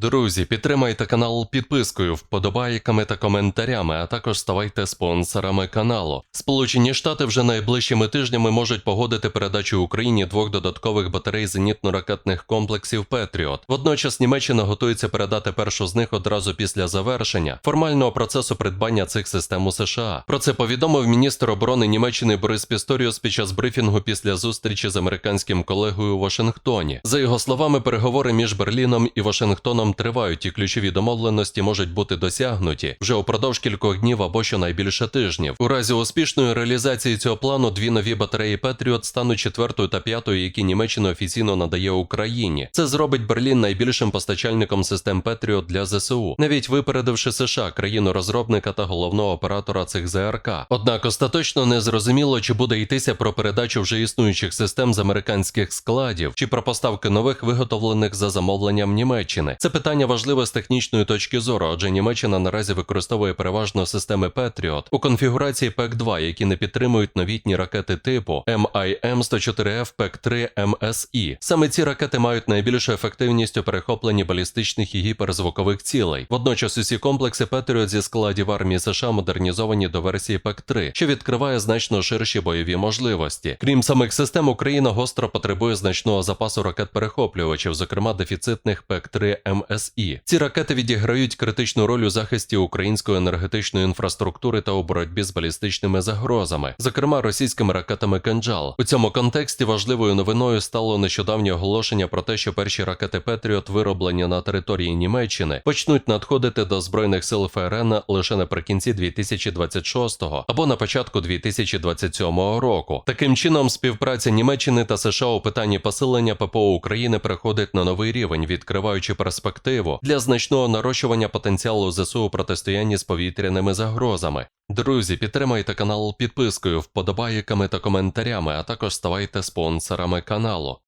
Друзі, підтримайте канал підпискою, вподобайками та коментарями, а також ставайте спонсорами каналу. Сполучені Штати вже найближчими тижнями можуть погодити передачу Україні двох додаткових батарей зенітно-ракетних комплексів Петріот. Водночас Німеччина готується передати першу з них одразу після завершення формального процесу придбання цих систем у США. Про це повідомив міністр оборони Німеччини Борис Пісторіус під час брифінгу після зустрічі з американським колегою у Вашингтоні. За його словами, переговори між Берліном і Вашингтоном тривають, і ключові домовленості можуть бути досягнуті вже упродовж кількох днів або щонайбільше тижнів. У разі успішної реалізації цього плану дві нові батареї Петріот стануть четвертою та п'ятою, які Німеччина офіційно надає Україні. Це зробить Берлін найбільшим постачальником систем Петріот для ЗСУ, навіть випередивши США, країну розробника та головного оператора цих ЗРК. Однак остаточно не зрозуміло, чи буде йтися про передачу вже існуючих систем з американських складів, чи про поставки нових виготовлених за замовленням Німеччини. Це питання важливе з технічної точки зору, адже Німеччина наразі використовує переважно системи Patriot у конфігурації ПЕК-2, які не підтримують новітні ракети типу MIM-104F ПЕК-3 MSI. Саме ці ракети мають найбільшу ефективність у перехопленні балістичних і гіперзвукових цілей. Водночас усі комплекси Patriot зі складів армії США модернізовані до версії ПЕК-3, що відкриває значно ширші бойові можливості. Крім самих систем, Україна гостро потребує значного запасу ракет-перехоплювачів, зокрема дефіцитних ПЕК-3 МСІ. Ці ракети відіграють критичну роль у захисті української енергетичної інфраструктури та у боротьбі з балістичними загрозами, зокрема російськими ракетами «Кинджал». У цьому контексті важливою новиною стало нещодавнє оголошення про те, що перші ракети Петріот, вироблені на території Німеччини, почнуть надходити до збройних сил ФРН лише наприкінці 2026 або на початку 2027 року. Таким чином, співпраця Німеччини та США у питанні посилення ППО України переходить на новий рівень, відкриваючи перспективу для значного нарощування потенціалу ЗСУ у протистоянні з повітряними загрозами. Друзі, підтримайте канал підпискою, вподобайками та коментарями, а також ставайте спонсорами каналу.